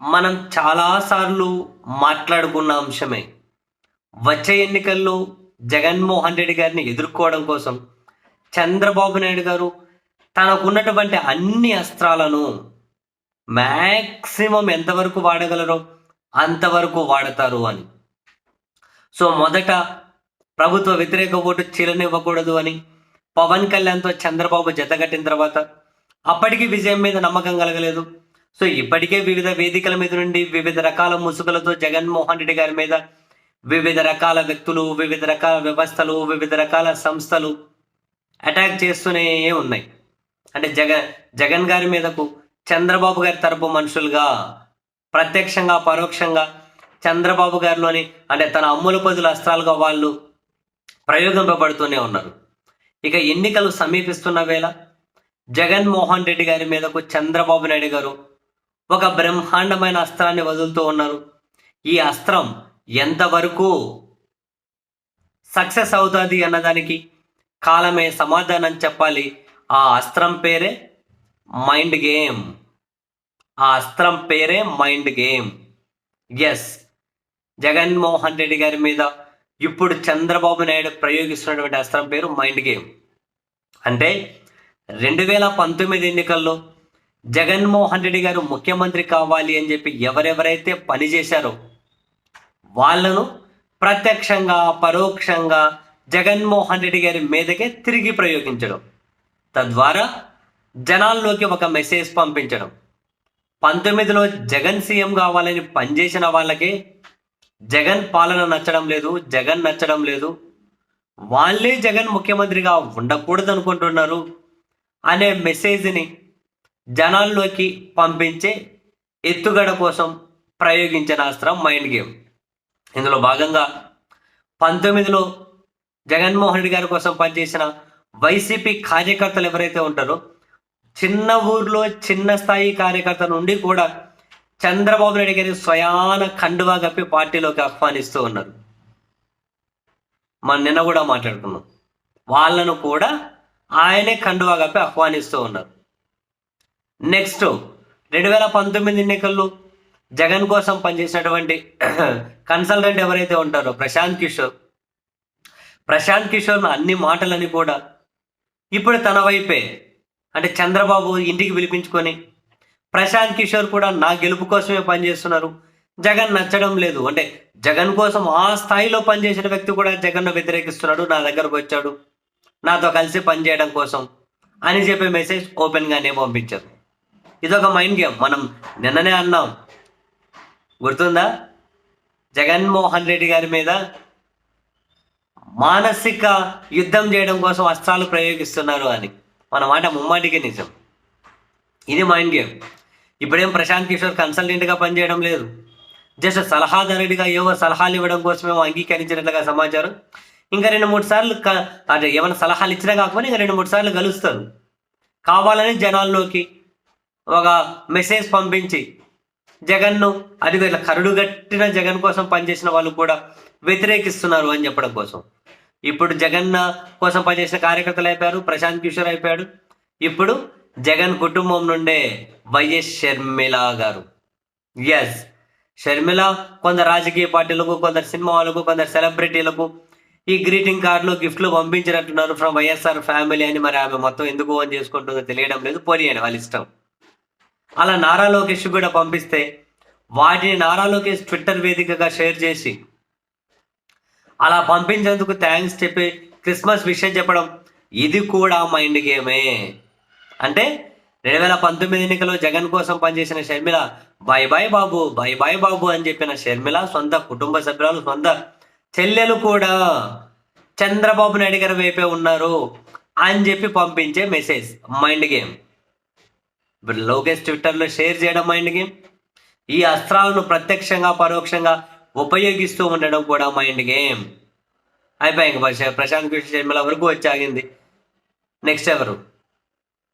మనం చాలాసార్లు మాట్లాడుకున్న అంశమే. వచ్చే ఎన్నికల్లో జగన్మోహన్ రెడ్డి గారిని ఎదుర్కోవడం కోసం చంద్రబాబు నాయుడు గారు తనకున్నటువంటి అన్ని అస్త్రాలను మ్యాక్సిమం ఎంతవరకు వాడగలరో అంతవరకు వాడతారు అని. సో మొదట ప్రభుత్వ వ్యతిరేక ఓటు చీలనివ్వకూడదు అని పవన్ కళ్యాణ్తో చంద్రబాబు జతగట్టిన తర్వాత అప్పటికి విజయం మీద నమ్మకం కలగలేదు. సో ఇప్పటికే వివిధ వేదికల మీద నుండి వివిధ రకాల ముసుగులతో జగన్మోహన్ రెడ్డి గారి మీద వివిధ రకాల వ్యక్తులు వివిధ రకాల వ్యవస్థలు వివిధ రకాల సంస్థలు అటాక్ చేస్తూనే ఉన్నాయి. అంటే జగన్ జగన్ గారి మీదకు చంద్రబాబు గారి తరపు మనుషులుగా ప్రత్యక్షంగా పరోక్షంగా చంద్రబాబు గారిలోని అంటే తన అమ్ముల పదుల అస్త్రాలుగా వాళ్ళు ప్రయోగింపబడుతూనే ఉన్నారు. ఇక ఎన్నికలు సమీపిస్తున్న వేళ జగన్మోహన్ రెడ్డి గారి మీదకు చంద్రబాబు నాయుడు గారు ఒక బ్రహ్మాండమైన అస్త్రాన్ని వదులుతూ ఉన్నారు. ఈ అస్త్రం ఎంతవరకు సక్సెస్ అవుతుంది అన్నదానికి కాలమే సమాధానం చెప్పాలి. ఆ అస్త్రం పేరే మైండ్ గేమ్. ఆ అస్త్రం పేరే mind game. S Jaganmohan Reddy గారి మీద ఇప్పుడు చంద్రబాబు నాయుడు ప్రయోగిస్తున్నటువంటి అస్త్రం పేరు మైండ్ గేమ్. అంటే రెండు వేల పంతొమ్మిది ఎన్నికల్లో జగన్మోహన్ రెడ్డి గారు ముఖ్యమంత్రి కావాలి అని చెప్పి ఎవరెవరైతే పనిచేశారో వాళ్ళను ప్రత్యక్షంగా పరోక్షంగా జగన్మోహన్ రెడ్డి గారి మీదకే తిరిగి ప్రయోగించడం తద్వారా జనాల్లోకి ఒక మెసేజ్ పంపించడం. పంతొమ్మిదిలో జగన్ సీఎం కావాలని పనిచేసిన వాళ్ళకి జగన్ పాలన నచ్చడం లేదు జగన్ నచ్చడం లేదు. వాళ్ళే జగన్ ముఖ్యమంత్రిగా ఉండకూడదు అనుకుంటున్నారు అనే మెసేజ్ని జనాల్లోకి పంపించే ఎత్తుగడ కోసం ప్రయోగించిన అస్త్రం మైండ్ గేమ్. ఇందులో భాగంగా పంతొమ్మిదిలో జగన్మోహన్ రెడ్డి గారి కోసం పనిచేసిన వైసీపీ కార్యకర్తలు ఎవరైతే ఉంటారో చిన్న ఊర్లో చిన్న స్థాయి కార్యకర్త నుండి కూడా చంద్రబాబు నాయుడు గారి స్వయాన కండువా కప్పి పార్టీలోకి ఆహ్వానిస్తూ ఉన్నారు. మన నిన్న కూడా మాట్లాడుకున్నాం. వాళ్ళను కూడా ఆయనే కండువా కప్పి ఆహ్వానిస్తూ ఉన్నారు. నెక్స్ట్ రెండు వేల పంతొమ్మిది ఎన్నికల్లో జగన్ కోసం పనిచేసినటువంటి కన్సల్టెంట్ ఎవరైతే ఉంటారో ప్రశాంత్ కిషోర్. ప్రశాంత్ కిషోర్ అన్ని మాటలని కూడా ఇప్పుడు తన వైపే అంటే చంద్రబాబు ఇంటికి పిలిపించుకొని ప్రశాంత్ కిషోర్ కూడా నా గెలుపు కోసమే పనిచేస్తున్నారు. జగన్ నచ్చడం లేదు. అంటే జగన్ కోసం ఆ స్థాయిలో పనిచేసిన వ్యక్తి కూడా జగన్ను వ్యతిరేకిస్తున్నాడు నా దగ్గరకు వచ్చాడు నాతో కలిసి పనిచేయడం కోసం అని చెప్పే మెసేజ్ ఓపెన్గానే పంపించారు. ఇదొక మైండ్ గేమ్ మనం నిన్ననే అన్నాం. గుర్తుందా? జగన్మోహన్ రెడ్డి గారి మీద మానసిక యుద్ధం చేయడం కోసం అస్త్రాలు ప్రయోగిస్తున్నారు అని. మన మాట ముమ్మాటికి నిజం. ఇది మైండ్ గేమ్ ఇప్పుడేం ప్రశాంత్ కిషోర్ కన్సల్టెంట్గా పనిచేయడం లేదు. జస్ట్ సలహాదారుడిగా ఏవో సలహాలు ఇవ్వడం కోసమే అంగీకరించినట్లుగా సమాచారం. ఇంకా రెండు మూడు సార్లు అంటే ఏమైనా సలహాలు ఇచ్చినా కాకపోతే ఇంకా రెండు మూడు సార్లు కలుస్తారు. కావాలని జనాల్లోకి ఒక మెసేజ్ పంపించి జగన్ను అది ఇట్లా కరుడు కట్టిన జగన్ కోసం పనిచేసిన వాళ్ళు కూడా వ్యతిరేకిస్తున్నారు అని చెప్పడం కోసం. ఇప్పుడు జగన్ కోసం పనిచేసిన కార్యకర్తలు అయిపోయారు ప్రశాంత్ కిషోర్ అయిపోయాడు. ఇప్పుడు జగన్ కుటుంబం నుండే వైఎస్ షర్మిల గారు. ఎస్ షర్మిల కొందరు రాజకీయ పార్టీలకు కొందరు సినిమా వాళ్ళకు కొందరు సెలబ్రిటీలకు ఈ గ్రీటింగ్ కార్డులు గిఫ్ట్లు పంపించినట్టున్నారు. ఫ్రమ్ వైఎస్ఆర్ ఫ్యామిలీ అని మరి ఆమె మొత్తం ఎందుకు ఓన్ చేసుకుంటుందో తెలియడం లేదు. పోనీయండి వాళ్ళ ఇష్టం. అలా నారా లోకేష్ కూడా పంపిస్తే వాటిని నారా లోకేష్ ట్విట్టర్ వేదికగా షేర్ చేసి అలా పంపించేందుకు థ్యాంక్స్ చెప్పి క్రిస్మస్ విషయం చెప్పడం ఇది కూడా మైండ్ గేమే. అంటే రెండు వేల పంతొమ్మిది ఎన్నికల్లో జగన్ కోసం పనిచేసిన Sharmila bye bye Babu bye bye Babu అని చెప్పిన షర్మిల సొంత కుటుంబ సభ్యురాలు సొంత చెల్లెలు కూడా చంద్రబాబు నాయుడు గారి వైపే ఉన్నారు అని చెప్పి పంపించే మెసేజ్ మైండ్ గేమ్. ఇప్పుడు లోకేష్ ట్విట్టర్లో షేర్ చేయడం మైండ్ గేమ్ ఈ అస్త్రాలను ప్రత్యక్షంగా పరోక్షంగా ఉపయోగిస్తూ ఉండడం కూడా మైండ్ గేమ్ అయిపోయి ఇంక ప్రశాంత్ కిషోర్ షర్మిల వరకు వచ్చాగింది నెక్స్ట్ ఎవరు?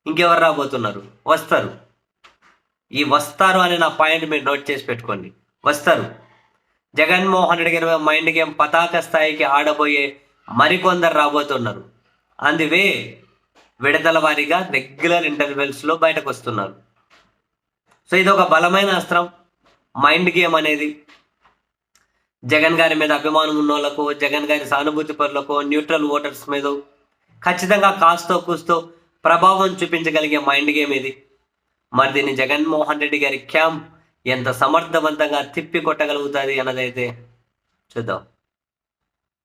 ఇంకెవరు రాబోతున్నారు? వస్తారు. ఈ వస్తారు అనే నా పాయింట్ మీరు నోట్ చేసి పెట్టుకోండి. వస్తారు. జగన్మోహన్ రెడ్డి గారి మైండ్ గేమ్ పతాక స్థాయికి ఆడబోయే మరికొందరు రాబోతున్నారు. అందువే విడతల వారీగా రెగ్యులర్ ఇంటర్వెల్స్లో బయటకు వస్తున్నారు సో ఇది ఒక బలమైన అస్త్రం. మైండ్ గేమ్ అనేది. జగన్ గారి మీద అభిమానం ఉన్న జగన్ గారి సానుభూతి పరులకో న్యూట్రల్ ఓటర్స్ మీద ఖచ్చితంగా కాస్తో కూస్తో ప్రభావం చూపించగలిగే మైండ్ గేమ్ ఇది. మరి దీన్ని జగన్మోహన్ రెడ్డి గారి క్యాంప్ ఎంత సమర్థవంతంగా తిప్పి కొట్టగలుగుతుంది అన్నదైతే చూద్దాం.